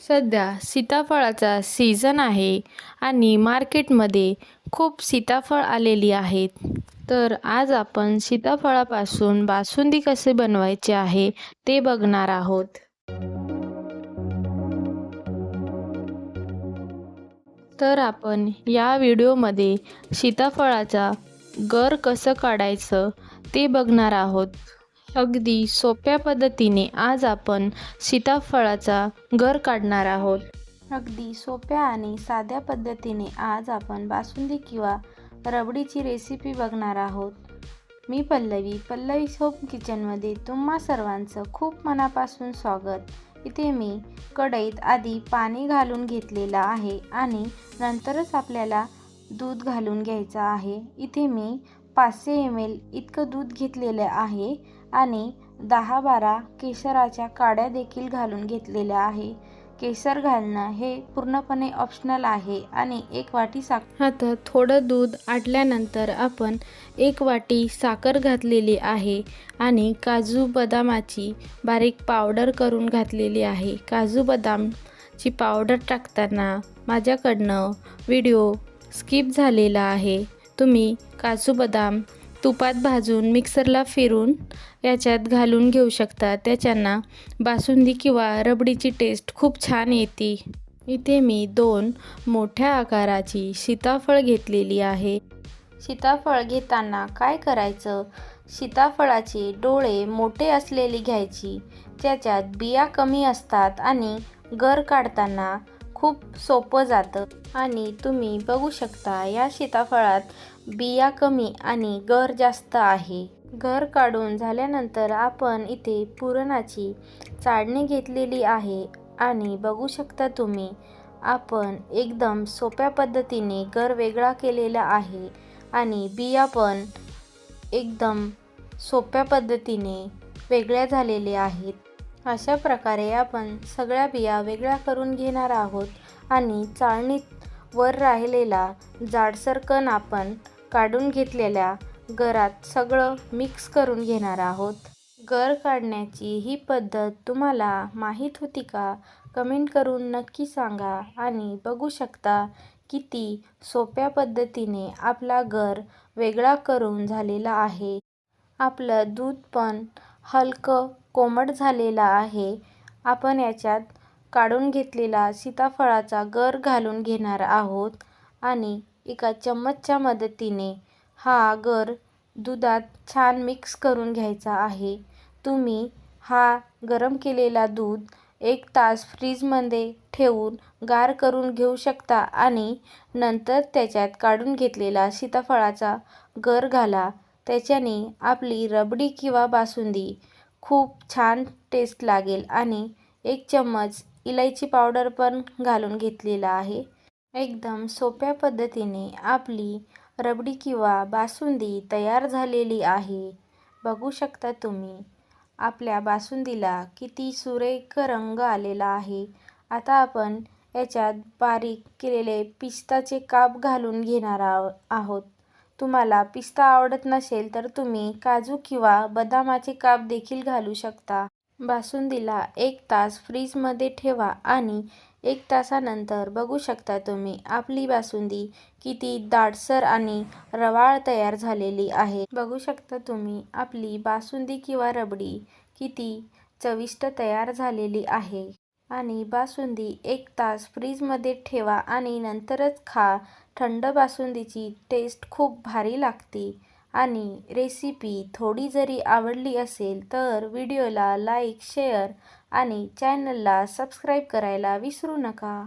सध्या सीताफळाचा सीझन आहे आणि मार्केटमध्ये खूप सीताफळ आलेली आहेत. तर आज आपण सीताफळापासून बासुंदी कसे बनवायचे आहे ते बघणार आहोत. तर आपण या व्हिडिओमध्ये सीताफळाचा गर कसं काढायचं ते बघणार आहोत. अगदी सोप्या पद्धतीने आज आपण सीताफळाचा गर काढणार आहोत. अगदी सोप्या आणि साध्या पद्धतीने आज आपण बासुंदी किंवा रबडीची रेसिपी बघणार आहोत. मी पल्लवी पल्लवी होम किचनमध्ये तुम्हा सर्वांचं खूप मनापासून स्वागत. इथे मी कढईत आधी पाणी घालून घेतलेलं आहे आणि नंतरच आपल्याला दूध घालून घ्यायचं आहे. इथे मी पाचशे एम एल इतकं दूध घेतलेलं आहे. आणि दहा बारा केशराच्या काड्या देखील घालून घेतलेल्या आहे. केसर घालणं हे पूर्णपणे ऑप्शनल आहे आणि एक वाटी साखर आता थोडं दूध आटल्यानंतर आपण एक वाटी साखर घातलेली आहे आणि काजू बदामाची बारीक पावडर करून घातलेली आहे. काजू बदामची पावडर टाकताना माझ्याकडनं व्हिडिओ स्किप झालेला आहे. तुम्ही काजू बदाम तुपात भाजून मिक्सरला फिरून याच्यात घालून घेऊ शकता. त्याच्यांना बासुंदी किंवा रबडीची टेस्ट खूप छान येते. इथे मी दोन मोठ्या आकाराची सीताफळ घेतलेली आहे. सीताफळ घेताना काय करायचं? सीताफळाचे डोळे मोठे असलेली घ्यायची. त्याच्यात बिया कमी असतात आणि गर काढताना खूप सोपं जातं. आणि तुम्ही बघू शकता या सीताफळात बिया कमी आणि गर जास्त आहे. घर काढून झाल्यानंतर आपण इथे पुरणाची चाळणी घेतलेली आहे. आणि बघू शकता तुम्ही आपण एकदम सोप्या पद्धतीने घर वेगळा केलेला आहे. आणि बिया पण एकदम सोप्या पद्धतीने वेगळ्या झालेल्या आहेत. अशा प्रकारे आपण सगळ्या बिया वेगळ्या करून घेणार आहोत आणि चाळणीत वर राहिलेला जाडसर कण आपण काढून घेतलेल्या गरात सगळं मिक्स करून घेणार आहोत. गर काढण्याची ही पद्धत तुम्हाला माहीत होती का? कमेंट करून नक्की सांगा आणि बघू शकता किती सोप्या पद्धतीने आपला गर वेगळा करून झालेला आहे. आपलं दूध पण हलकं कोमट झालेला आहे. आपण याच्यात काढून घेतलेला सीताफळाचा गर घालून घेणार आहोत आणि एका चम्मचच्या मदतीने हा गर दुधात छान मिक्स करून घ्यायचा आहे. तुम्ही हा गरम केलेला दूध एक तास फ्रीजमध्ये ठेवून गार करून घेऊ शकता आणि नंतर त्याच्यात काढून घेतलेला सीताफळाचा गर घाला. त्याच्याने आपली रबडी किंवा बासुंदी खूप छान टेस्ट लागेल आणि एक चम्मच इलायची पावडर पण घालून घेतलेला आहे. एकदम सोप्या पद्धतीने आपली रबडी किंवा बासुंदी तयार झालेली आहे. बघू शकता तुम्ही आपल्या बासुंदीला किती सुरेख रंग आलेला आहे. आता आपण याच्यात बारीक केलेले पिस्ताचे काप घालून घेणार आहोत. तुम्हाला पिस्ता आवडत नसेल तर तुम्ही काजू किंवा बदामाचे काप देखील घालू शकता. बासुंदीला एक तास फ्रीजमध्ये ठेवा आणि एक तासानंतर बघू शकता तुम्ही आपली बासुंदी किती दाटसर आणि रवाळ तयार झालेली आहे. बघू शकता तुम्ही आपली बासुंदी किंवा रबडी किती चविष्ट तयार झालेली आहे. आणि बासुंदी एक तास फ्रीजमध्ये ठेवा आणि नंतरच खा. थंड बासुंदीची टेस्ट खूप भारी लागते. आणि रेसिपी थोडी जरी आवडली असेल तर व्हिडिओला लाईक शेअर आणि चॅनलला सबस्क्राईब करायला विसरू नका.